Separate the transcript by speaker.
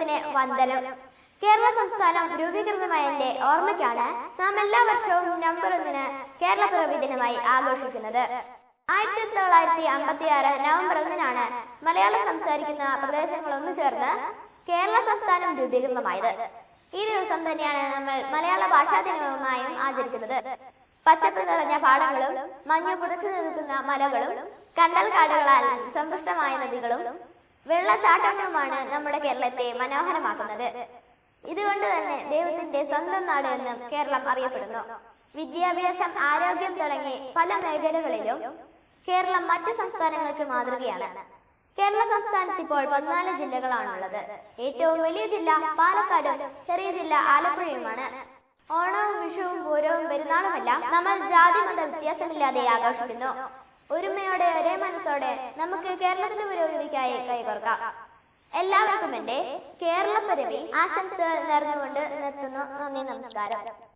Speaker 1: സദസ്സിനെ വന്ദനം. കേരള സംസ്ഥാനം രൂപീകൃതമായതിന്റെ ഓർമ്മയ്ക്കാണ് നാം എല്ലാ വർഷവും നവംബർ ഒന്നിന് കേരള പിറവി ദിനമായി ആഘോഷിക്കുന്നത്. ആയിരത്തി തൊള്ളായിരത്തി അമ്പത്തി ആറ് നവംബർ ഒന്നിനാണ് മലയാളം സംസാരിക്കുന്ന പ്രദേശങ്ങൾ ഒന്നു ചേർന്ന് കേരള സംസ്ഥാനം രൂപീകൃതമായത്. ഈ ദിവസം തന്നെയാണ് നമ്മൾ മലയാള ഭാഷാ ദിനവുമായും ആചരിക്കുന്നത്. പച്ചപ്പ് നിറഞ്ഞ പാടങ്ങളും മഞ്ഞ് പുതച്ചു നിൽക്കുന്ന മലകളും കണ്ടൽ കാടുകളാൽ സമ്പുഷ്ടമായ നദികളും വെള്ളച്ചാട്ടങ്ങളുമാണ് നമ്മുടെ കേരളത്തെ മനോഹരമാക്കുന്നത്. ഇതുകൊണ്ട് തന്നെ ദൈവത്തിന്റെ സ്വന്തം നാട് എന്നും കേരളം അറിയപ്പെടുന്നു. വിദ്യാഭ്യാസം ആരോഗ്യം തുടങ്ങി പല മേഖലകളിലും കേരളം മറ്റു സംസ്ഥാനങ്ങൾക്ക് മാതൃകയാണ്. കേരള സംസ്ഥാനത്ത് ഇപ്പോൾ പതിനാല് ജില്ലകളാണുള്ളത്. ഏറ്റവും വലിയ ജില്ല പാലക്കാടും ചെറിയ ജില്ല ആലപ്പുഴയുമാണ്. ഓണവും വിഷുവും പൂരവും പെരുന്നാളുമെല്ലാം നമ്മൾ ജാതി മത വ്യത്യാസമില്ലാതെ ആഘോഷിക്കുന്നു. ഒരുമയോടെ ഒരേ മനസ്സോടെ നമുക്ക് കേരളത്തിന്റെ പുരോഗതിക്കായി കൈകോർക്കാം. എല്ലാവർക്കും എന്റെ കേരള പരവി ആശംസകൾ നേർന്നുകൊണ്ട് നിർത്തുന്നു. നന്ദി നമസ്കാരം.